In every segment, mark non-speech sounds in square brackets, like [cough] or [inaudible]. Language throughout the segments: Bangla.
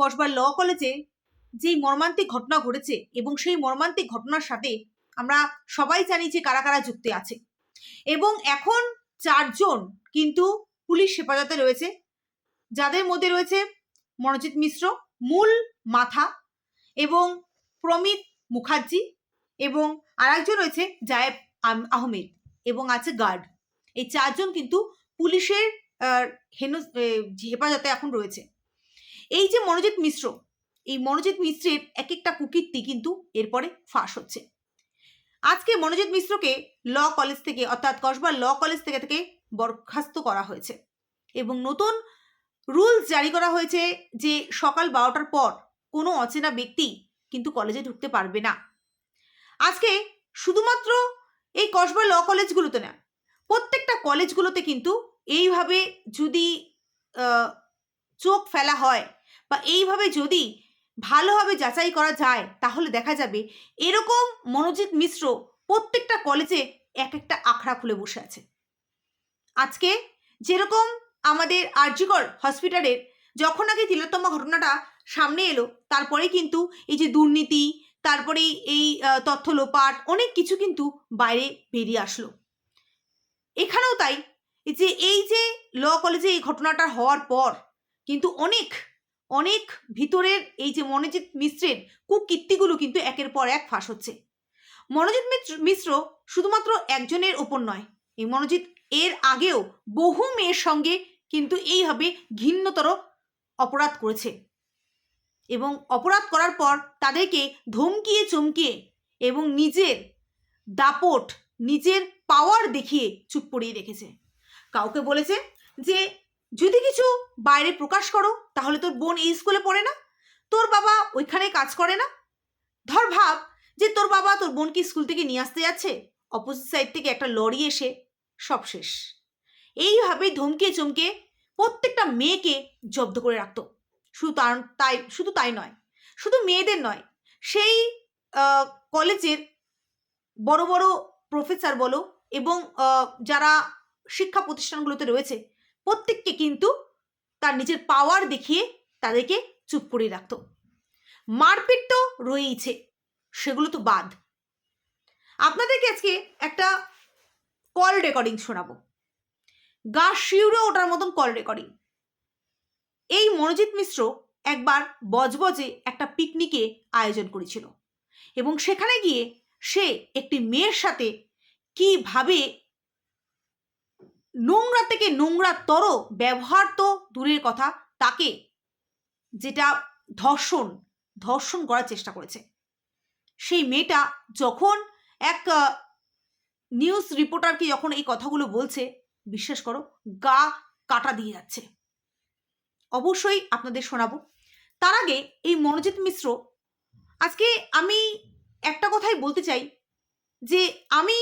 কসবা ল কলেজে যেই মর্মান্তিক ঘটনা ঘটেছে এবং সেই মর্মান্তিক ঘটনার সাথে আমরা সবাই জানি যে কারা কারা যুক্ত আছে। এবং এখন চারজন কিন্তু পুলিশ হেফাজতে রয়েছে। যাদের মধ্যে রয়েছে মনোজিৎ মিশ্র, মূল মাথা এবং প্রমিত মুখার্জি এবং আরেকজন রয়েছে জায়েব আহমেদ এবং আছে গার্ড। এই চারজন কিন্তু পুলিশের হেন হেফাজতে এখন রয়েছে। এই যে মনোজিৎ মিশ্র, এই মনোজিৎ মিশ্রের এক একটা কুকীর্তি কিন্তু এরপরে ফাঁস হচ্ছে। আজকে মনোজিৎ মিশ্রকে ল কলেজ থেকে, অর্থাৎ কসবা ল কলেজ থেকে থেকে বরখাস্ত করা হয়েছে এবং নতুন রুলস জারি করা হয়েছে যে সকাল বারোটার পর কোনো অচেনা ব্যক্তি কিন্তু কলেজে ঢুকতে পারবে না। আজকে শুধুমাত্র এই কসবা ল কলেজগুলোতে না, প্রত্যেকটা কলেজগুলোতে কিন্তু এইভাবে যদি চোখ ফেলা হয় বা এইভাবে যদি ভালোভাবে যাচাই করা যায়, তাহলে দেখা যাবে এরকম মনোজিৎ মিশ্র প্রত্যেকটা কলেজে এক একটা আখড়া খুলে বসে আছে। আজকে যেরকম আমাদের আরজিকর হসপিটালের যখন আগে তিলোত্তমা ঘটনাটা সামনে এলো, তারপরে কিন্তু এই যে দুর্নীতি, তারপরে এই তথ্য লোপাট, অনেক কিছু কিন্তু বাইরে বেরিয়ে আসলো। এখানেও তাই যে এই যে ল কলেজে এই ঘটনাটা হওয়ার পর কিন্তু অনেক অনেক ভিতরের এই যে মনোজিৎ মিশ্রের কুকীর্তিগুলো কিন্তু একের পর এক ফাঁস হচ্ছে। মনোজিৎ মিশ্র শুধুমাত্র একজনের ওপর নয়, এই মনোজিৎ এর আগেও বহু মেয়ের সঙ্গে কিন্তু এইভাবে ঘিন্নতর অপরাধ করেছে। এবং অপরাধ করার পর তাদেরকে ধমকিয়ে চমকিয়ে এবং নিজের দাপট, নিজের পাওয়ার দেখিয়ে চুপ করিয়ে রেখেছে। কাউকে বলেছে যে যদি কিছু বাইরে প্রকাশ করো, তাহলে তোর বোন এই স্কুলে পড়ে না? তোর বাবা ওইখানে কাজ করে না? ধর ভাব যে তোর বাবা তোর বোনকে স্কুল থেকে নিয়ে আসতে যাচ্ছে অপোজিট সাইড থেকে একটা লরি এসে সব শেষ। এইভাবে ধমকে চমকে প্রত্যেকটা মেয়েকে জব্দ করে রাখতো। শুধু তার, তাই, শুধু তাই নয়, শুধু মেয়েদের নয়, সেই কলেজের বড় বড় প্রফেসর বলো এবং যারা শিক্ষা প্রতিষ্ঠানগুলোতে রয়েছে প্রত্যেককে কিন্তু তার নিজের পাওয়ার দেখিয়ে তাদেরকে চুপ করে রাখত। মারপিট তো রয়েইছে, সেগুলো তো বাদ। আপনাদেরকে আজকে একটা কল রেকর্ডিং শোনাবো। গা শিউরে ওটার মতন কল রেকর্ডিং এই মনোজিৎ মিশ্র একবার বজবজে একটা পিকনিকে আয়োজন করেছিল এবং সেখানে গিয়ে সে একটি মেয়ের সাথে কীভাবে নোংরা থেকে নোংরা তর ব্যবহার তো দূরের কথা। তাকে যেটা ধর্ষণ ধর্ষণ করার চেষ্টা করেছে। সেই মেয়েটা যখন এক নিউজ রিপোর্টারকে যখন এই কথাগুলো বলছে, বিশ্বাস করো, গা কাটা দিয়ে যাচ্ছে। অবশ্যই আপনাদের শোনাবো। তার আগে এই মনোজিৎ মিশ্র, আজকে আমি একটা কথাই বলতে চাই যে আমি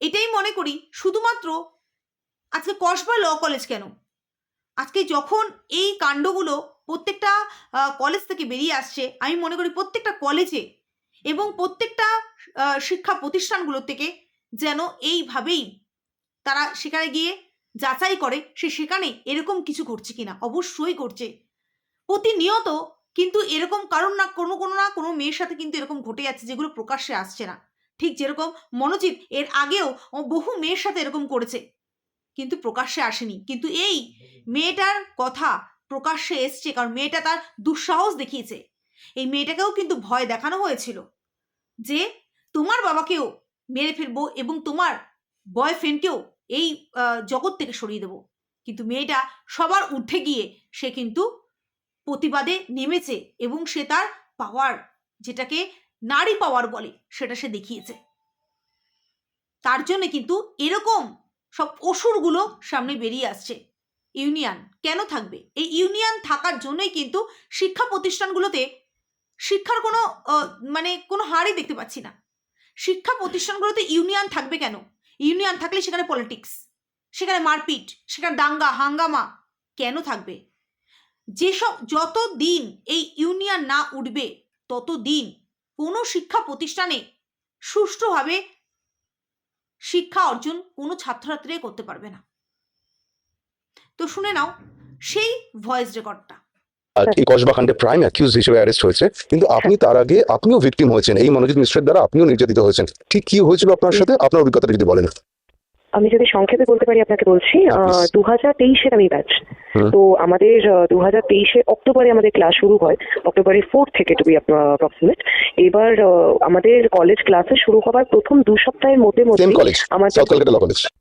এটাই মনে করি, শুধুমাত্র আজকে কসবা ল কলেজ কেন? আজকে যখন এই কাণ্ডগুলো প্রত্যেকটা কলেজ থেকে বেরিয়ে আসছে, আমি মনে করি প্রত্যেকটা কলেজে এবং প্রত্যেকটা শিক্ষা প্রতিষ্ঠানগুলো থেকে যেন এইভাবেই তারা সেখানে গিয়ে যাচাই করে সে সেখানে এরকম কিছু করছে কিনা। অবশ্যই করছে প্রতিনিয়ত কিন্তু এরকম কারণ না, কোনো কোনো না, কোনো মেয়ের সাথে কিন্তু এরকম ঘটে যাচ্ছে যেগুলো প্রকাশ্যে আসছে না। ঠিক যেরকম মনোজিৎ এর আগেও বহু মেয়ের সাথে এরকম করেছে। কিন্তু প্রকাশ্যে আসেনি। কিন্তু এই মেয়েটার কথা প্রকাশ্যে এসছে কারণ মেয়েটা তার দুঃসাহস দেখিয়েছে। এই মেয়েটাকেও কিন্তু ভয় দেখানো হয়েছিল যে তোমার বাবাকেও মেরে ফেলব এবং তোমার বয়ফ্রেন্ডকেও এই জগৎ থেকে সরিয়ে দেবো। কিন্তু মেয়েটা সবার ঊর্ধ্বে গিয়ে সে কিন্তু প্রতিবাদে নেমেছে এবং সে তার পাওয়ার যেটাকে নারী পাওয়ার বলে সেটা সে দেখিয়েছে। তার জন্য কিন্তু এরকম সব অসুরগুলো সামনে বেরিয়ে আসছে। ইউনিয়ন কেন থাকবে? এই ইউনিয়ন থাকার জন্যই কিন্তু শিক্ষা প্রতিষ্ঠানগুলোতে শিক্ষার কোনো মানে কোনো হারই দেখতে পাচ্ছি না। শিক্ষা প্রতিষ্ঠানগুলোতে ইউনিয়ন থাকবে কেন? ইউনিয়ন থাকলে সেখানে পলিটিক্স, সেখানে মারপিট, সেখানে দাঙ্গা, হাঙ্গামা কেন থাকবে? যেসব যত দিন এই ইউনিয়ন না উঠবে, তত দিন কোনো শিক্ষা প্রতিষ্ঠানে সুষ্ঠুভাবে শিক্ষা অর্জন কোনো ছাত্রছাত্রী করতে পারবে না। তো শুনে নাও সেই ভয়েস রেকর্ডটা কসবা কাণ্ডে প্রাইম অ্যাকিউজ হিসেবে অ্যারেস্ট হয়েছে কিন্তু আপনি তার আগে আপনিও ভিকটিম হয়েছেন। এই মনোজিৎ মিশ্রের দ্বারা আপনিও নির্যাতিত হয়েছেন। ঠিক কি হয়েছিল আপনার সাথে? আপনার অভিজ্ঞতা যদি বলেন। আমি যদি সংক্ষেপে বলতে পারি আপনাকে বলছি দু হাজার তেইশের আমি ব্যাচ তো আমাদের দু হাজার তেইশে অক্টোবরে আমাদের ক্লাস শুরু হয় অক্টোবরের ফোর থেকে টু বি অ্যাপ্রক্সিমেট এবার আমাদের কলেজ ক্লাসে শুরু হওয়ার প্রথম দু সপ্তাহের মধ্যে মধ্যে আমাদের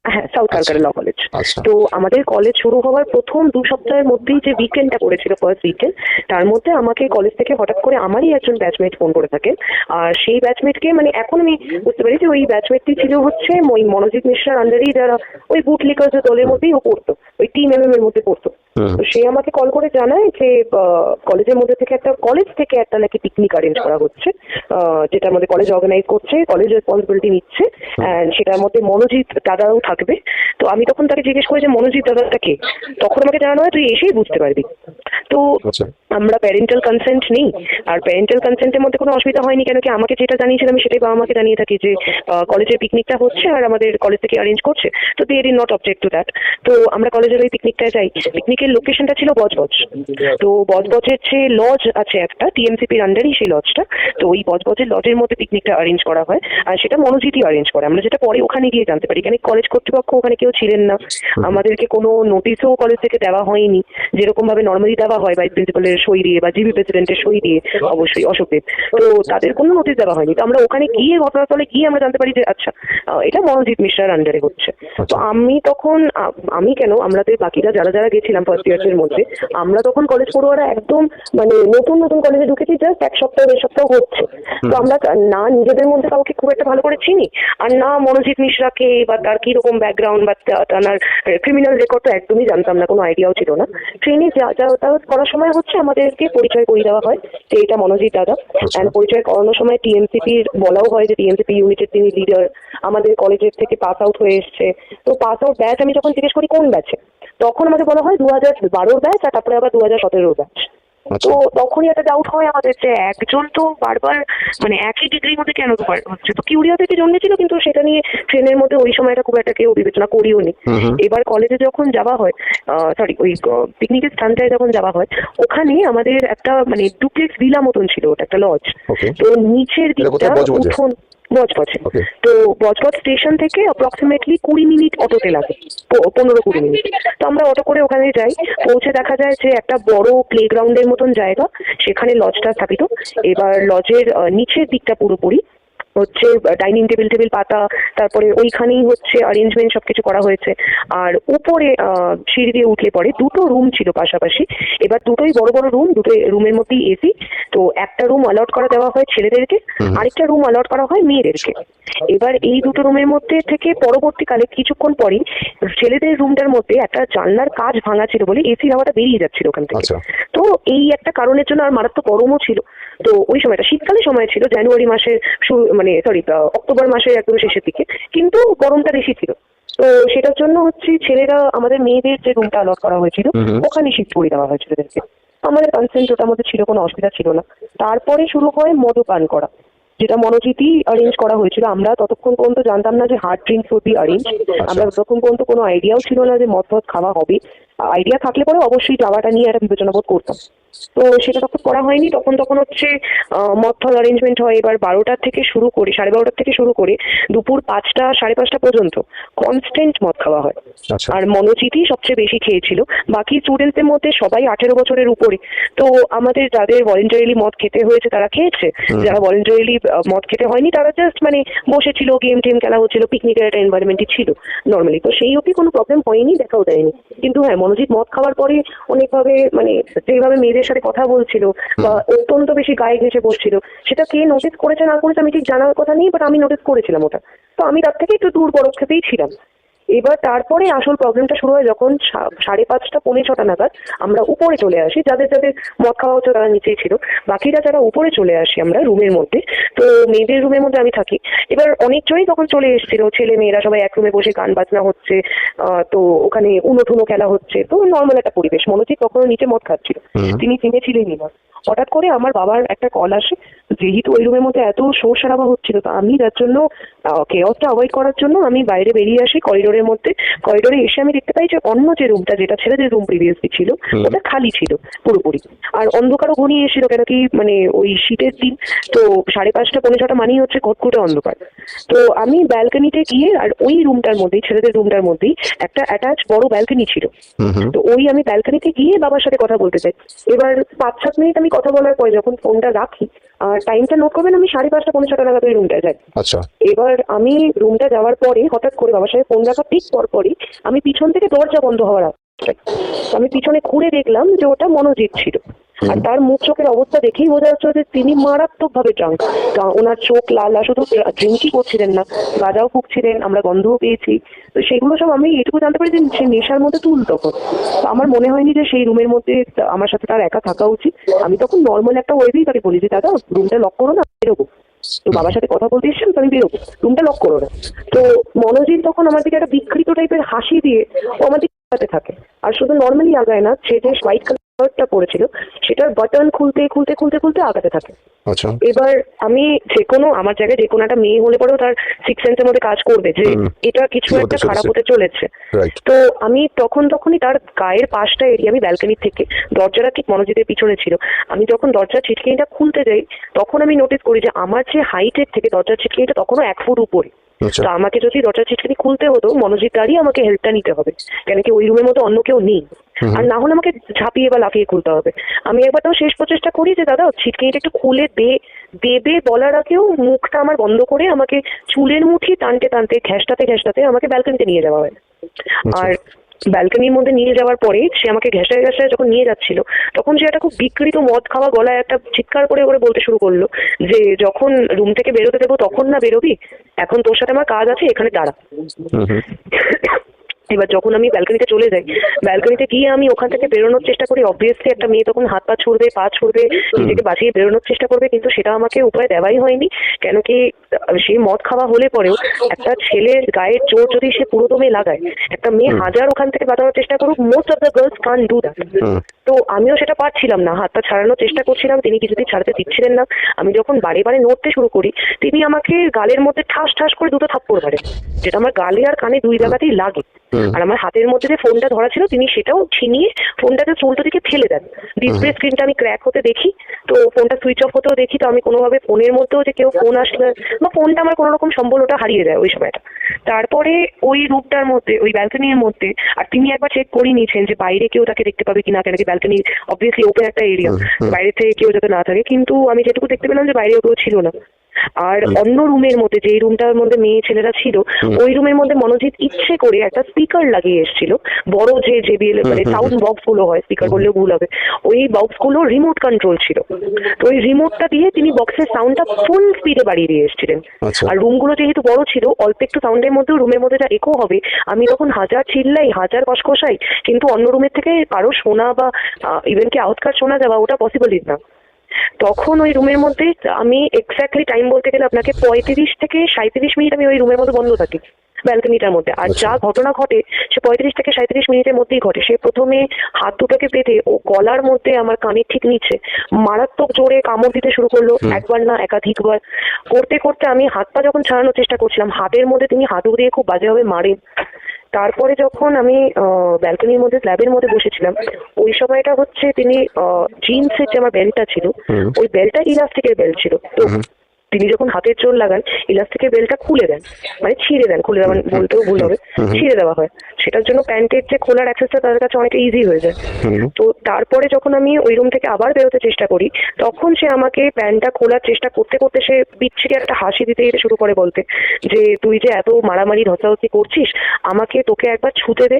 হ্যাঁ সাউথ। ক্যালকাটা ল কলেজ তো আমাদের কলেজ শুরু হওয়ার প্রথম দু সপ্তাহের মধ্যেই যে উইকেন্ডটা পড়েছিল ফার্স্ট উইকেন্ড তার মধ্যে আমাকে কলেজ থেকে হঠাৎ করে আমারই একজন ব্যাচমেট ফোন করে থাকেন আর সেই ব্যাচমেটকে মানে এখন আমি বুঝতে পারি যে ওই ব্যাচমেটটি ছিল হচ্ছে ওই মনোজিৎ মিশ্রার আন্ডারেই যারা ওই বুট যে দলের মধ্যেই ও পড়তো, ওই টিম এম এর মধ্যে পড়তো। সে আমাকে কল করে জানায় যে কলেজের মধ্যে থেকে একটা কলেজ থেকে একটা নাকি পিকনিক অ্যারেঞ্জ করা হচ্ছে যেটা আমাদের কলেজ অর্গানাইজ করছে কলেজ রেসপন্সিবিলিটি নিচ্ছে সেটার মধ্যে মনোজিৎ দাদাও থাকবে। তো আমি তখন তাকে জিজ্ঞেস করি যে মনোজিৎ দাদাটা কে? তখন আমাকে জানানো হয় তুই এসেই বুঝতে পারবি। তো আচ্ছা। আমরা প্যারেন্টাল কনসেন্ট নেই আর প্যারেন্টাল কনসেন্টের মধ্যে কোনো অসুবিধা হয়নি কেন কি আমাকে যেটা জানিয়েছিলাম আমি সেটাই বাবা মাকে জানিয়ে থাকি যে কলেজের পিকনিকটা হচ্ছে আর আমাদের কলেজ থেকে অ্যারেঞ্জ করছে। তো they in not object to that তো আমরা কলেজের ওই পিকনিকটা যাই। পিকনিকের লোকেশনটা ছিল বজবজ। তো বজবজের যে লজ আছে একটা টিএমসিপির আন্ডারই সেই লজটা তো ওই বজবজের লজের মধ্যে পিকনিকটা অ্যারেঞ্জ করা হয়। আর সেটা মনোজিতই অ্যারেঞ্জ করে। আমরা যেটা পরে ওখানে গিয়ে জানতে পারি কেন কলেজ কর্তৃপক্ষ ওখানে কেউ ছিলেন না। আমাদেরকে কোনো নোটিশও কলেজ থেকে দেওয়া হয়নি। যেরকম ভাবে নর্মালি দেওয়া হয় ভাইস প্রিন্সিপালের সই দিয়ে বা জিবি প্রেসিডেন্টের সই দিয়ে অবশ্যই অশোকদেব তো তাদের কোনো নোটিশ দেওয়া হয়নি। তো আমরা ওখানে গিয়ে ঘটনাস্থলে গিয়ে আমরা জানতে পারি যে আচ্ছা এটা মনোজিৎ মিশ্রার আন্ডারে হচ্ছে। তো আমি তখন আমি কেন আমাদের বাকিরা যারা যারা গেছিলাম ফার্স্ট ইয়ার্সের মধ্যে। আমরা তখন কলেজ পড়ুয়ারা একদম মানে নতুন নতুন কলেজে ঢুকেছি জাস্ট এক সপ্তাহ দেড় সপ্তাহ হচ্ছে। তো আমরা না নিজেদের মধ্যে কাউকে খুব একটা ভালো করে চিনি আর না মনোজিৎ মিশ্রাকে বা তার কীরকম ব্যাকগ্রাউন্ড বা তার ক্রিমিনাল রেকর্ড তো একদমই জানতাম না কোনো আইডিয়াও ছিল না। ট্রেনে যা যাতায়াত করার সময় হচ্ছে আমাদেরকে পরিচয় করিয়ে দেওয়া হয় যে এটা মনোজিৎ দাদা। অ্যান্ড পরিচয় করানোর সময় টিএমসিপির বলাও হয় যে টিএমসিপি ইউনিটের তিনি লিডার আমাদের কলেজের থেকে পাস আউট হয়ে এসছে। তো পাস আউট ব্যাচ আমি যখন জিজ্ঞেস করি কোন ব্যাচে তখন আমাকে বলা হয় দু হাজার বারোর ব্যাচ আর তারপরে আবার দু হাজার সতেরোর ব্যাচ আচ্ছা। তো তখনই একটা ডাউট হয় আমাদের যে একজন তো বারবার মানে একই ডিগ্রির মধ্যে কেন দুবার হচ্ছে? তো কিউরিয়া কিউরিয়াসিটি জন্মেছিল কিন্তু সেটা নিয়ে ট্রেনের মধ্যে ওই সময়টা খুব একটা কেউ বিবেচনা করিও নি। এবার কলেজে যখন যাওয়া হয় সরি ওই পিকনিকের স্থানটায় যখন যাওয়া হয় ওখানে আমাদের একটা মানে ডুপ্লেক্স ভিলা মতন ছিল ওটা একটা লজ তো নিচের দিকটা উঠোন বজবজে। তো বজবজ স্টেশন থেকে অ্যাপ্রক্সিমেটলি কুড়ি মিনিট অটোতে লাগে। পনেরো কুড়ি মিনিট। তো আমরা অটো করে ওখানে যাই। পৌঁছে দেখা যায় যে একটা বড় প্লে গ্রাউন্ডের মতন জায়গা। সেখানে লজটা স্থাপিত। এবার লজের নিচের দিকটা পুরোপুরি। হচ্ছে ডাইনিং টেবিল টেবিল পাতা তারপরে ওইখানেই হচ্ছে অ্যারেঞ্জমেন্ট সবকিছু করা হয়েছে। আর উপরে সিঁড়ি দিয়ে উঠলে পরে দুটো রুম ছিল পাশাপাশি। এবার দুটোই বড় বড় রুম দুটো রুমের মধ্যেই এসি তো একটা রুম অ্যালট করা দেওয়া হয় ছেলেদেরকে আরেকটা রুম অ্যালট করা হয় মেয়েদেরকে। এবার এই দুটো রুমের মধ্যে থেকে পরবর্তীকালে কিছুক্ষণ পরেই ছেলেদের রুমটার মধ্যে একটা জানলার কাজ ভাঙা ছিল বলে এসি হাওয়াটা বেরিয়ে যাচ্ছিল ওখান থেকে। আচ্ছা। তো এই একটা কারণের জন্য আর মারাত্মক গরমও ছিল। তো ওই সময়টা শীতকালে সময় ছিল জানুয়ারি মাসের শুরু মানে সরি অক্টোবর মাসের একদম শেষের দিকে। কিন্তু গরমটা বেশি ছিল। তো সেটার জন্য হচ্ছে ছেলেরা আমাদের মেয়েদের যে রুমটা অ্যালট করা হয়েছিল। ওখানে শিফট করে দেওয়া হয়েছিল আমাদের কনসেন্ট ওটার মধ্যে ছিল কোনো অসুবিধা ছিল না। তারপরে শুরু হয় মদ্যপান করা। যেটা মনোজিতই অ্যারেঞ্জ করা হয়েছিল আমরা ততক্ষণ পর্যন্ত জানতাম না যে hard drinks would be arrange আমরা ততক্ষণ পর্যন্ত কোনো আইডিয়াও ছিল না যে মদ ফদ খাওয়া হবে। আইডিয়া থাকলে পরে অবশ্যই যাওয়াটা নিয়ে একটা বিবেচনা বোধ করতাম। তো সেটা তখন করা হয়নি। তখন তখন হচ্ছে ফদ অ্যারেঞ্জমেন্ট হয় এবার বারোটা থেকে শুরু করে সাড়ে বারোটার থেকে শুরু করে দুপুর পাঁচটা সাড়ে পাঁচটা পর্যন্ত কনস্ট্যান্ট মদ খাওয়া হয়। আচ্ছা। আর মনোজিতই সবচেয়ে বেশি খেয়েছিল। বাকি স্টুডেন্টদের মধ্যে সবাই আঠেরো বছরের উপরে। তো আমাদের যাদের ভলেন্টারিলি মদ খেতে হয়েছে তারা খেয়েছে। যারা ভলেন্টারিলি মদ খেতে হয়নি তারা জাস্ট মানে বসেছিল গেম টেম খেলা হচ্ছিল পিকনিকের একটা এনভায়রনমেন্টই ছিল নর্মালি তো সেই অবধি কোনো প্রবলেম হয়নি দেখাও দেয়নি। কিন্তু হ্যাঁ মনোজিৎ মদ খাওয়ার পরে অনেকভাবে মানে যেভাবে মেয়েদের সাথে কথা বলছিল বা অত্যন্ত বেশি গায়ে ঘেঁষে বসছিল সেটা কে নোটিস করেছে না করেছে আমি ঠিক জানার কথা নেই বাট আমি নোটিস করেছিলাম ওটা। তো আমি তার থেকে একটু দূর পরক্ষেপেই ছিলাম। এবার তারপরে আসল প্রবলেমটা শুরু হয় যখন সাড়ে পাঁচটা পৌনে ছটা নাগাদ আমরা উপরে চলে আসি যাদের যাদের মদ খাওয়া হচ্ছে তারা নিচেই ছিল। বাকিরা যারা উপরে চলে আসি আমরা রুমের মধ্যে। তো মেয়েদের রুমের মধ্যে আমি থাকি। এবার অনেকজনই তখন চলে এসেছিল ছেলে মেয়েরা সবাই এক রুমে বসে গান বাজনা হচ্ছে তো ওখানে উনো ঠুনো খেলা হচ্ছে। তো নর্মাল একটা পরিবেশ। মনোজিৎ তখনও নিচে মদ খাচ্ছিল। তিনি চিনেছিলেনই না হঠাৎ করে আমার বাবার একটা কল আসে যেহেতু ওই রুমের মধ্যে এত শোর সারাবা হচ্ছিল তো আমি যার জন্য কেওসটা অ্যাভয়েড করার জন্য আমি বাইরে বেরিয়ে আসি করিডোরের মধ্যে করিডোরে এসে আমি দেখতে পাই যে অন্য যে রুমটা যেটা ছেলেদের রুম প্রিভিয়াসলি ছিল। ওটা খালি ছিল পুরোপুরি। আর অন্ধকারও ঘনিয়ে এসেছিল কেন কি মানে ওই শীতের দিন তো সাড়ে পাঁচটা পনেরো ছটা মানেই হচ্ছে ঘটঘটে অন্ধকার। তো আমি ব্যালকনিতে গিয়ে আর ওই রুমটার মধ্যেই ছেলেদের রুমটার মধ্যেই একটা অ্যাটাচ বড় ব্যালকনি ছিল। তো ওই আমি ব্যালকনিতে গিয়ে বাবার সাথে কথা বলতে চাই। এবার পাঁচ সাত মিনিট আমি কথা বলার পরে যখন ফোনটা রাখি আর টাইমটা নোট করবেন আমি সাড়ে পাঁচটা পনেরো ছটা নাগাদ ওই রুমটায় যাই। আচ্ছা। এবার আমি রুমটা যাওয়ার পরে হঠাৎ করে বাবার সাথে ফোন রাখার ঠিক পর পরই আমি পিছন থেকে দরজা বন্ধ হওয়ার আমি পিছনে ঘুরে দেখলাম যে ওটা মনোজিৎ ছিল। আর তার মুখ চোখের অবস্থা দেখেই বোঝা যাচ্ছে যে তিনি মারাত্মক ভাবে ড্রাঙ্ক ওনার চোখ লাল শুধু ড্রিঙ্কই করছিলেন না গাঁজাও ফুকছিলেন আমরা গন্ধও পেয়েছি। তো সেগুলো সব আমি এটুকু জানতে পারি যে সে নেশার মধ্যে তুল তখন। তো আমার মনে হয়নি যে সেই রুমের মধ্যে আমার সাথে তার একা থাকা উচিত। আমি তখন নর্মাল একটা ওয়েবেই তাকে বলি যে দাদা রুমটা লক করো না বেরোবো। তো বাবার সাথে কথা বলতে এসেছেন আমি বেরোবো। রুমটা লক করো না। তো মনোজিৎ তখন আমার দিকে একটা বিকৃত টাইপের হাসি দিয়ে ও আমার দিকে থাকে। আর শুধু নর্মালি আগায় না, সে যে হোয়াইট কালার শার্টটা পরেছিল সেটার বাটন খুলতে খুলতে খুলতে খুলতে আগাতে থাকে। আচ্ছা। এবার আমি যে কোনো আমার জায়গায় যে কোনো একটা মেয়ে হলে পরেও তার সিক্স সেন্সের মধ্যে কাজ করবে যে এটা কিছু একটা খারাপ হতে চলেছে। তো আমি তখন তখনই তার গায়ের পাশটা এরিয়া আমি ব্যালকনি থেকে দরজাটা ঠিক মনোজিতের পিছনে ছিল আমি যখন দরজার ছিটকিনিটা খুলতে যাই তখন আমি নোটিস করি যে আমার যে হাইটের থেকে দরজার ছিটকিনিটা তখনও এক ফুট উপরে। আচ্ছা। তো আমাকে যদি দরজার ছিটকিনি খুলতে হতো মনোজিৎ দাঁড়িয়ে আমাকে হেল্পটা নিতে হবে। কেন কি ওই রুমের মধ্যে অন্য কেউ নেই। আর না হলে আমাকে ঝাঁপিয়ে বা লাফিয়ে খুলতে হবে। আমি একবার তাও শেষ প্রচেষ্টা করি যে দাদা ছিটকিনিটা একটু খুলে দে দেবে বলার আগেও মুখটা আমার বন্ধ করে আমাকে চুলের মুঠি টানতে টানতে ঘ্যাসটাতে ঘ্যাসটাতে আমাকে ব্যালকনিতে নিয়ে যাওয়া হয়। আচ্ছা। আর ব্যালকনির মধ্যে নিয়ে যাওয়ার পরে সে আমাকে ঘেঁষায় ঘেঁষায় যখন নিয়ে যাচ্ছিল তখন সে একটা খুব বিকৃত মদ খাওয়া গলায় একটা চিৎকার করে করে বলতে শুরু করল যে যখন রুম থেকে বেরোতে দেবো তখন না বেরোবি এখন তোর সাথে আমার কাজ আছে এখানে দাঁড়া। [laughs] এবার যখন আমি ব্যালকনিতে চলে যাই ব্যালকনিতে গিয়ে আমি ওখান থেকে বেরোনোর চেষ্টা করি অবভিয়াসলি একটা মেয়ে তখন হাত পা ছুড়বে পা ছুড়বে নিজেকে বাঁচিয়ে বেরোনোর চেষ্টা করবে কিন্তু সেটা আমাকে উপায় দেওয়াই হয়নি। কেন কি সেই মদ খাওয়া হলে পরেও একটা ছেলের গায়ের জোর যদি সে পুরোদমে লাগায় একটা মেয়ে হাজার ওখান থেকে বাঁচানোর চেষ্টা করুক most of the girls can do that তো আমিও সেটা পারছিলাম না হাতটা ছাড়ানোর চেষ্টা করছিলাম তিনি কিছুতেই ছাড়তে দিচ্ছিলেন না। আমি যখন বারে বারে নড়তে শুরু করি তিনি আমাকে গালের মধ্যে ঠাস ঠাস করে দুটো থাপ্পড় মারেন যেটা আমার গালে আর কানে দুই জায়গাতেই লাগে। আর আমার হাতের মধ্যে যে ফোনটা ধরা ছিল তিনি সেটাও ছিনিয়ে ফোনটাকে উল্টো দিকে ফেলে দেন। ডিসপ্লে স্ক্রিনটা আমি ক্র্যাক হতে দেখি তো ফোনটা সুইচ অফ হতেও দেখি তো আমি কোনোভাবে ফোনের মধ্যেও যে কেউ ফোন আসলে বা ফোনটা আমার কোনো রকম সম্বল ওটা হারিয়ে যায় ওই সময়টা। তারপরে ওই রুমটার মধ্যে ওই ব্যালকনির মধ্যে আর তিনি একবার চেক করে নিয়েছেন যে বাইরে কেউ তাকে দেখতে পাবে কিনা কেন কি ব্যালকনি অবভিয়াসলি ওপেন একটা এরিয়া। বাইরে থেকে কেউ যাতে না থাকে। কিন্তু আমি যেটুকু দেখতে পেলাম যে বাইরেও কেউ ছিল না। আর অন্য রুমের মধ্যে যেই রুমটার মধ্যে মেয়ে ছেলেরা ছিল ওই রুমের মধ্যে মনোজিৎ ইচ্ছে করে একটা স্পিকার লাগিয়ে এসেছিল। বড় যে জেবিএল মানে সাউন্ড বক্সগুলো হয় স্পিকার বললেও ভুল হবে। ওই বক্সগুলো রিমোট কন্ট্রোল ছিল। তো ওই রিমোটটা দিয়ে তিনি বক্সের সাউন্ডটা ফুল স্পিডে বাড়িয়ে দিয়ে এসেছিলেন। আচ্ছা। আর রুমগুলো যেহেতু বড় ছিল অল্প একটু সাউন্ডের মধ্যেও রুমের মধ্যে যা একো হবে আমি তখন হাজার চিল্লাই হাজার কসকসাই কিন্তু অন্য রুমের থেকে কারও শোনা বা ইভেন কি আউটকার শোনা যাওয়া ওটা পসিবলই না। তখন ওই রুমের মধ্যে আমি এক্স্যাক্টলি টাইম বলতে গেলে আপনাকে পঁয়ত্রিশ থেকে সাঁত্রিশ মিনিট আমি ওই রুমের মধ্যে বন্ধ থাকি ব্যালকনিটার মধ্যে। আর যা ঘটনা ঘটে সে পঁয়ত্রিশ থেকে সাঁত্রিশ মিনিটের মধ্যেই ঘটে। সে প্রথমে হাত দুটোকে বেঁধে ও গলার মধ্যে আমার কানের ঠিক নিচে মারাত্মক জোরে কামড় দিতে শুরু করল একবার না একাধিকবার। করতে করতে আমি হাত পা যখন ছাড়ানোর চেষ্টা করছিলাম হাতের মধ্যে তিনি হাতুড়ি দিয়ে খুব বাজেভাবে মারেন। তারপরে যখন আমি ব্যালকনির মধ্যে স্ল্যাবের মধ্যে বসেছিলাম ওই সময়টা হচ্ছে তিনি জিন্সের যে আমার বেল্টটা ছিল ওই বেল্টটা ইলাস্টিকের বেল্ট ছিল তো। তিনি যখন হাতের জোর লাগান ইলাস্টিকের বেল্টটা খুলে দেন মানে ছিঁড়ে দেন খুলে দেওয়া বলতেও ভুল হবে ছিঁড়ে দেওয়া হয়। সেটার জন্য প্যান্টের যে খোলার অ্যাক্সেসটা তাদের কাছে অনেকটা ইজি হয়ে যায়। তো তারপরে যখন আমি ওই রুম থেকে আবার বেরোতে চেষ্টা করি তখন সে আমাকে প্যান্টটা খোলার চেষ্টা করতে করতে সে বিচ্ছিরি একটা হাসি দিতে দিতে শুরু করে বলতে যে তুই যে এত মারামারি ধসাধসি করছিস আমাকে তোকে একবার ছুতে দে।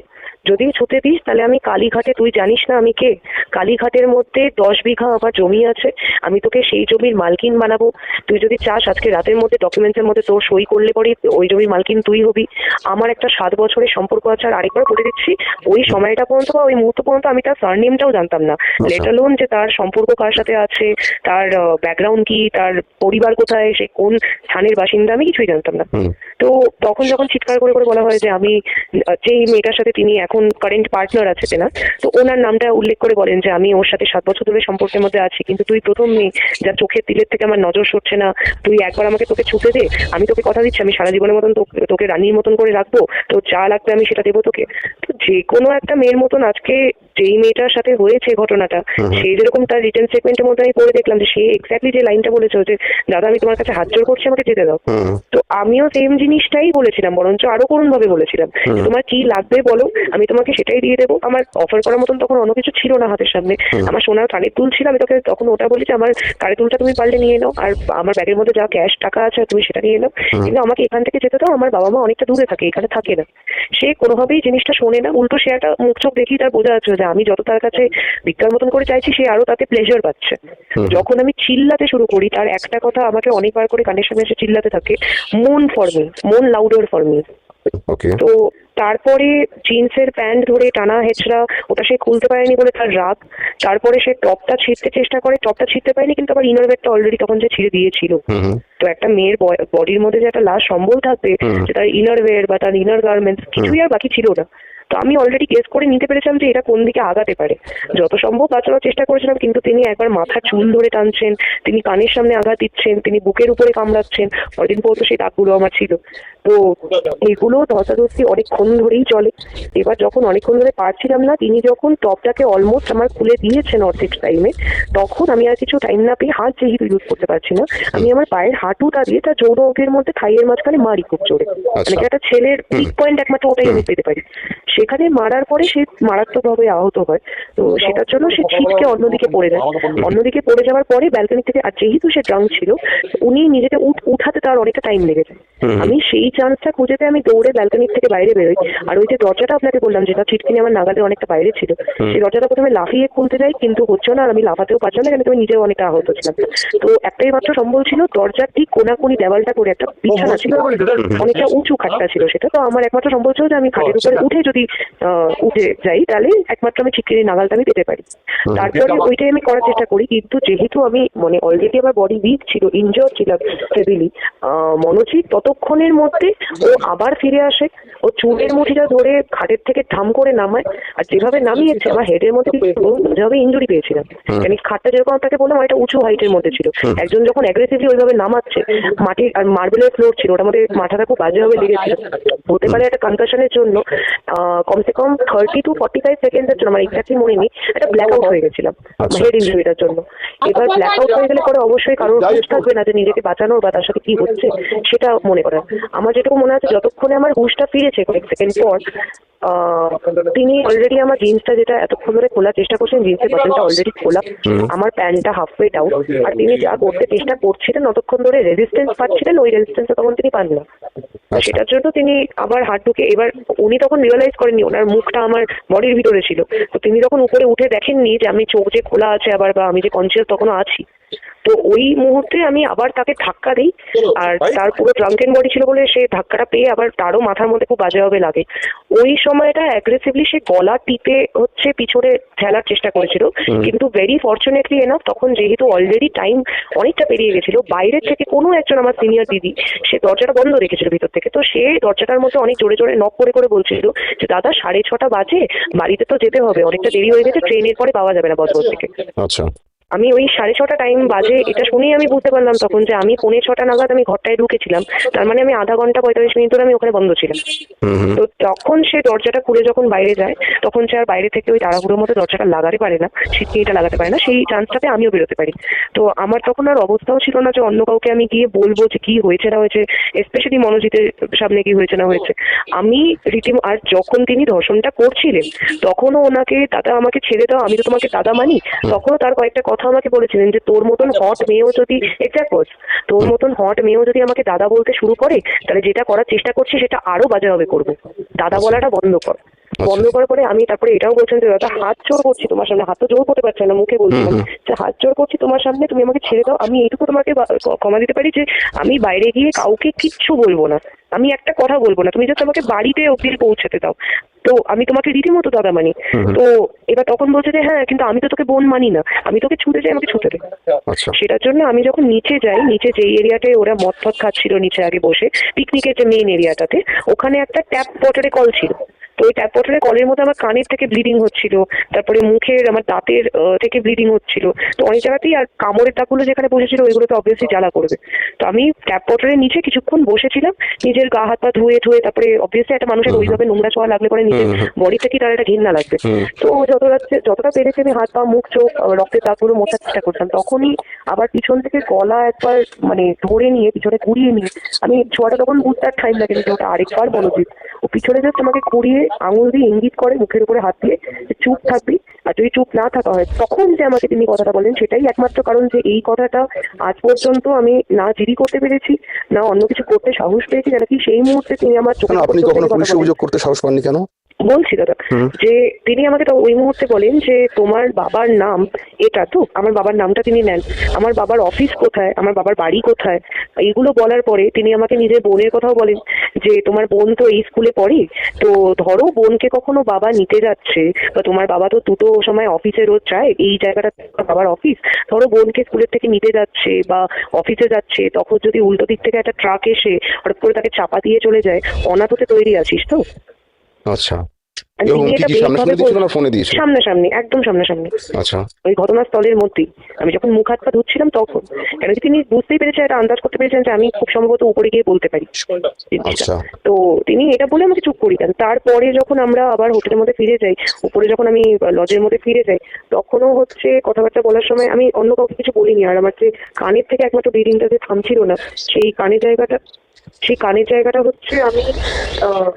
যদি ছুতে দিস তাহলে আমি কালীঘাটে তুই জানিস না আমি কে? কালীঘাটের মধ্যে দশ বিঘা আমার জমি আছে আমি তোকে সেই জমির মালকিন বানাবো। তুই যদি চাস আজকে রাতের মধ্যে ডকুমেন্টসের মধ্যে তোর সই করলে পরে ওই জমির মালকিন তুই হবি। আমার একটা সাত বছরের সম্পর্ক আছে আর আরেকবার বলে দিচ্ছি ওই সময়টা পর্যন্ত বা ওই মুহূর্ত পর্যন্ত আমি তার সারনেমটাও জানতাম না। লেটার লোন যে তার সম্পর্ক কার সাথে আছে তার ব্যাকগ্রাউন্ড কি তার পরিবার কোথায় সে কোন স্থানের বাসিন্দা আমি কিছুই জানতাম না। তো তখন যখন চিৎকার করে করে বলা হয় যে আমি যেই মেয়েটার সাথে তিনি এখন কারেন্ট পার্টনার আছে তেনা তো ওনার নামটা উল্লেখ করে বলেন যে আমি ওর সাথে সাত বছর ধরে সম্পর্কের মধ্যে আছি কিন্তু তুই প্রথম মেয়ে যা চোখের তিলের থেকে আমার নজর সরছে না তুই একবার আমাকে তোকে ছুটে দে, আমি তোকে কথা দিচ্ছি, আমি সারা জীবনের মতন তোকে- রানীর মতন করে রাখব তো যা লাগবে আমি সেটা দেবো তোকে। তো যে কোনো একটা মেয়ের মতন আজকে যেই মেয়েটার সাথে হয়েছে ঘটনাটা হুম হুম। সে যেরকম তার রিটার্ন স্টেটমেন্টের মধ্যে আমি পড়ে দেখলাম যে সে এক্স্যাক্টলি যে লাইনটা বলেছে যে দাদা আমি তোমার কাছে হাত জোর করছি আমাকে যেতে দাও। তো আমিও সেম জিনিসটাই বলেছিলাম বরঞ্চ আরও করুণ ভাবে বলেছিলাম তোমার কি লাগবে বলো আমি তোমাকে সেটাই দিয়ে দেবো। আমার অফার করার মতন তখন অন্য কিছু ছিল না হাতের সামনে। আমার সোনার কানের দুল ছিল আমি তোকে তখন ওটা বলি যে আমার কানের তুলটা তুমি পারলে নিয়ে নাও আর আমার ব্যাগের মধ্যে যা ক্যাশ টাকা আছে তুমি সেটা নিয়ে নাও। কিন্তু আমাকে এখান থেকে যেতে দাও আমার বাবা মা অনেকটা দূরে থাকে এখানে থাকে না। সে কোনোভাবেই জিনিসটা শোনে না উল্টো সে একটা মুখ চোখ দেখি তার বোঝা যাচ্ছে যে আমি যত তার কাছে ভিক্ষার মতন করে চাইছি সে আরও তাতে প্লেজার পাচ্ছে। যখন আমি চিল্লাতে শুরু করি তার একটা কথা আমাকে অনেকবার করে কানের সামনে এসে চিল্লাতে থাকে মন ফর মি মন লাউডার ফর মি ওকে তো তারপরে জিন্সের প্যান্ট ধরে টানা হেঁচড়া ওটা সে খুলতে পারেনি বলে তার রাগ। তারপরে সে টপটা ছিঁড়তে চেষ্টা করে টপটা ছিঁড়তে পারেনি কিন্তু আবার ইনার ওয়েরটা অলরেডি তখন যে ছিঁড়ে দিয়েছিল। তো একটা মেয়ের বডির মধ্যে যে একটা লাশ সম্বল থাকবে যে তার ইনার ওয়্যার বা তার ইনার গার্মেন্টস কিছুই আর বাকি ছিল না। তো আমি অলরেডি গেস করে নিতে পেরেছিলাম যে এটা কোন দিকে আগাতে পারে। যত সম্ভব বাঁচানোর চেষ্টা করেছিলাম কিন্তু তিনি একবার মাথা চুল ধরে টানছেন তিনি কানের সামনে আঘাত দিচ্ছেন তিনি বুকের উপরে কামড়াচ্ছেন কদিন পর তো সেই দাগগুলো আমার ছিল। তো এগুলো ধস্তাধস্তি অনেকক্ষণ ধরেই চলে। এবার যখন অনেকক্ষণ ধরে পারছিলাম না তিনি যখন টপটাকে অলমোস্ট আমার খুলে দিয়েছেন অর্ধেক টাইমে তখন আমি আর কিছু টাইম না পেয়ে হাত যেহেতু ইউজ করতে পারছি না আমি আমার পায়ের হাঁটুটা দিয়ে তার যৌন অঙ্কের মধ্যে থাইয়ের মাঝখানে মারি খুব জোরে। আচ্ছা। মানে একটা ছেলের উইক পয়েন্ট একমাত্র ওটাই আমি পেতে পারি। সেখানে মারার পরে সে মারাত্মকভাবে আহত হয়। তো সেটার জন্য সে ছিটকে অন্যদিকে পড়ে যায়। অন্যদিকে পড়ে যাওয়ার পরে ব্যালকনি থেকে আর যেহেতু সে ড্রাঙ্ক ছিল উনি নিজেকে উঠ- উঠাতে তার অনেকটা টাইম লেগেছে। আমি সেই চান্সটা খুঁজে পেয়ে আমি দৌড়ে ব্যালকনি থেকে বাইরে বেরোই। আর ওই যে দরজাটা আপনাকে বললাম যেটা ছিটকিনি আমার নাগালে অনেকটা বাইরে ছিল সেই দরজাটা প্রথমে লাফিয়ে খুলতে যাই কিন্তু হচ্ছে না আর আমি লাফাতেও পারছিলাম না কেন আমি নিজেও অনেকটা আহত ছিলাম। তো একটাই মাত্র সম্বল ছিল দরজার ঠিক কোনাকুনি দেওয়ালটা করে একটা বিছানা ছিল। অনেকটা উঁচু খাটটা ছিল সেটা। তো আমার একমাত্র সম্বল ছিল যে আমি খাটের উপরে উঠে যদি উঠে যাই তাহলে একমাত্র আমি ছিটকিনি নাগালটা আমি পেতে পারি। তারপরে ওইটাই আমি করার চেষ্টা করি কিন্তু যেহেতু আমি মানে অলরেডি আমার বডি উইক ছিল ইনজোর ছিলাম হেভিলি মনোজিৎ ততক্ষণের মধ্যে ও আবার ফিরে আসে। ও চুলের মুঠিটা ধরে খাটের থেকে থাম করে নামায় আর যেভাবে নামিয়েছে আমার হেডের মধ্যে যেভাবে ইঞ্জুরি পেয়েছিলাম। মানে খাটটা যেরকম আপনাকে বললাম একটা উঁচু হাইটের মধ্যে ছিল। একজন যখন অ্যাগ্রেসিভলি ওইভাবে নামাচ্ছে মাটির আর মার্বেলের ফ্লোর ছিল ওটা আমাদের মাথাটা খুব বাজেভাবে লেগেছিল। হতে পারে একটা কনকাশনের জন্য আহ, কমসে কম থার্টি টু ফর্টি ফাইভ সেকেন্ডের জন্য আমার এক্স্যাক্টলি মনে নেই একটা ব্ল্যাক আউট হয়ে গেছিলাম আচ্ছা। হেড ইঞ্জুরিটার জন্য। এবার ব্ল্যাক আউট হয়ে গেলে পরে অবশ্যই কারোর হুঁশ থাকবে না যে নিজেকে বাঁচানোর বা তার সাথে কি হচ্ছে সেটা মনে করার। আমার যেটুকু মনে আছে যতক্ষণে আমার হুঁশটা ফিরেছে কয়েক সেকেন্ড পর আহ, তিনি অলরেডি আমার জিন্সটা যেটা এতক্ষণ ধরে খোলার চেষ্টা করছেন জিন্সের বাটনটা অলরেডি খোলা। আমার প্যান্টটা হাফ ওয়ে ডাউন আর তিনি যা করতে চেষ্টা করছিলেন ততক্ষণ ধরে রেজিস্ট্যান্স পাচ্ছিলেন ওই রেজিস্ট্যান্সটা তখন তিনি পান না। আচ্ছা। সেটার জন্য তিনি আবার হাত ঢুকে এবার উনি তখন রিয়েলাইজ করেননি ওনার মুখটা আমার বডির ভিতরে ছিল। তো তিনি তখন উপরে উঠে দেখেননি যে আমি চোখ যে খোলা আছে আবার বা আমি যে কনসিয়াস তখনও আছি তো ওই মুহূর্তে আমি আবার তাকে ধাক্কা দিই। আর তার পুরো ড্রাঙ্কেন বডি ছিল বলে সে ধাক্কাটা পেয়ে আবার তারও মাথার মধ্যে খুব বাজেভাবে লাগে। ওই সময়টা অ্যাগ্রেসিভলি সে গলা টিপে হচ্ছে পিছনে ঠেলার চেষ্টা করেছিল। কিন্তু ভেরি ফর্চুনেটলি এনাফ তখন যেহেতু অলরেডি টাইম অনেকটা পেরিয়ে গেছিল বাইরের থেকে কোনো একজন আমার সিনিয়র দিদি সে দরজাটা বন্ধ রেখেছিল ভিতর থেকে। তো সে দরজাটার মধ্যে অনেক জোরে জোরে নক করে করে বলছিল যে দাদা সাড়ে ছটা বাজে বাড়িতে তো যেতে হবে। অনেকটা দেরি হয়ে গেছে ট্রেনের পরে পাওয়া যাবে না বজবজ থেকে। আচ্ছা। আমি ওই সাড়ে ছটা টাইম বাজে এটা শুনেই আমি বুঝতে পারলাম তখন যে আমি পৌনে ছটা নাগাদ আমি ঘরটায় ঢুকেছিলাম। তার মানে আমি আধা ঘণ্টা পঁয়তাল্লিশ মিনিট ধরে আমি ওখানে বন্ধ ছিলাম। তো তখন সে দরজাটা খুলে যখন বাইরে যায় তখন সে আর বাইরে থেকে ওই তাড়াহুড়োর মতো দরজাটা লাগাতে পারে না ছিটকিনিটা লাগাতে পারে না সেই চান্সটাতে আমিও বেরোতে পারি। তো আমার তখন আর অবস্থাও ছিল না যে অন্য কাউকে আমি গিয়ে বলব যে কি হয়েছে না হয়েছে স্পেশালি মনোজিতের সামনে কি হয়েছে না হয়েছে। আমি রীতিম আর যখন তিনি ধর্ষণটা করছিলেন তখনও ওনাকে দাদা আমাকে ছেড়ে দাও আমি তো তোমাকে দাদা মানি। তখনও তার কয়েকটা কথা আমাকে বলেছিলেন যে তোর মতন হট মেয়েও যদি এক্সাক্ট তোর মতন হট মেয়েও যদি আমাকে দাদা বলতে শুরু করে তাহলে যেটা করার চেষ্টা করছি সেটা আরও বাজেভাবে করব। দাদা বলাটা বন্ধ কর। বন্ধ করার পরে আমি তারপরে এটাও বলছেন যে দাদা হাত জোর করছি তোমার সামনে। হাত তো জোর করতে পারছে না মুখে বলছিলাম যে হাত জোর করছি তোমার সামনে তুমি আমাকে ছেড়ে দাও। আমি এইটুকু তোমাকে ক্ষমা দিতে পারি যে আমি বাইরে গিয়ে কাউকে কিচ্ছু বলব না। আমি একটা কথা বলব না। তুমি জাস্ট আমাকে বাড়িতে অব্দি পৌঁছাতে দাও। তো আমি তোমাকে রীতিমতো দাদা মানি। তো এবার তখন বলছে যে হ্যাঁ কিন্তু আমি তো তোকে বোন মানি না। আমি তোকে ছুটে যাই আমাকে ছুটে দে। আচ্ছা। সেটার জন্য আমি যখন নিচে যাই নিচে যে এরিয়াটায় ওরা মদ ফদ খাচ্ছিল নিচে আগে বসে পিকনিকের যে মেইন এরিয়াটাতে ওখানে একটা ট্যাপ ওয়াটারে কল ছিল। তো ওই ট্যাপ ওয়াটারে কলের মধ্যে আমার কানের থেকে ব্লিডিং হচ্ছিল তারপরে মুখের আমার দাঁতের থেকে ব্লিডিং হচ্ছিল। তো অনেক জায়গাতেই আর কামড়ের দাগগুলো যেখানে বসেছিল ওইগুলো তো অবভিয়াসলি জ্বালা করবে। তো আমি ট্যাপ ওয়াটারের নিচে কিছুক্ষণ বসেছিলাম নিজের গা হাত পা ধুয়ে ধুয়ে তারপরে অবভিয়াসলি একটা মানুষের ওইভাবে নোংরা ছোঁয়া লাগলে পরে নিজের। বডিতে কি তার একটা ঘৃণা লাগবে। তো যতটা যতটা পেরেছি আমি হাত পা মুখ চোখ রক্তের দাগগুলো মোছার চেষ্টা করতাম। তখনই আবার পিছন থেকে গলা একবার মানে ধরে নিয়ে পিছনে ঘুরিয়ে নিয়ে আমি ছোঁয়াটা তখন বুঝতে আর টাইম লাগেনি যে ওটা আরেকবার মনোজিৎ। ও পিছনে জাস্ট আমাকে ঘুরিয়ে আঙুল দিয়ে ইঙ্গিত করে মুখের উপরে হাত দিয়ে যে চুপ থাকবি। আর যদি চুপ না থাকা হয় তখন যে আমাকে তিনি কথাটা বলেন সেটাই একমাত্র কারণ যে এই কথাটা আজ পর্যন্ত আমি না জিডি করতে পেরেছি না অন্য কিছু করতে সাহস পেয়েছি কেন কি সেই মুহূর্তে তিনি আমার চোখে আপনি কখনো পুলিশে অভিযোগ করতে সাহস পাননি কেন? বলছি দাদা যে তিনি আমাকে তো ওই মুহূর্তে বলেন যে তোমার বাবার নাম এটা তো আমার বাবার নামটা তিনি নেন। আমার বাবার অফিস কোথায়? আমার বাবার বাড়ি কোথায়? এইগুলো বলার পরে তিনি আমাকে নিজের বোনের কথাও বলেন যে তোমার বোন তো এই স্কুলে পড়ে তো ধরো বোনকে কখনো বাবা নিতে যাচ্ছে বা তোমার বাবা তো দুটো সময় অফিসে রোজ যায় এই জায়গাটা বাবার অফিস ধরো বোনকে স্কুলের থেকে নিতে যাচ্ছে বা অফিসে যাচ্ছে তখন যদি উল্টো দিক থেকে একটা ট্রাক এসে হঠাৎ করে তাকে চাপা দিয়ে চলে যায় অনাথতে তৈরি আছিস তো? আচ্ছা। সামনাসামনি একদম সামনাসামনি। আচ্ছা। ওই ঘটনাস্থলের মধ্যেই। আমি যখন মুখ হাত পা ধুচ্ছিলাম তখন কেন কি তিনি বুঝতেই পেরেছেন এটা আন্দাজ করতে পেরেছেন যে আমি খুব সম্ভবত উপরে গিয়ে বলতে পারি। আচ্ছা। তো তিনি এটা বলে আমাকে চুপ করিয়ে দেন। তারপরে যখন আমরা আবার হোটেলের মধ্যে ফিরে যাই উপরে যখন আমি লজের মধ্যে ফিরে যাই তখনও হচ্ছে কথাবার্তা বলার সময় আমি অন্য কাউকে কিছু বলিনি। আর আমার যে কানের থেকে একমাত্র ব্লিডিংটা যে থামছিল না সেই কানের জায়গাটা সেই কানের জায়গাটা হচ্ছে আমি আহ,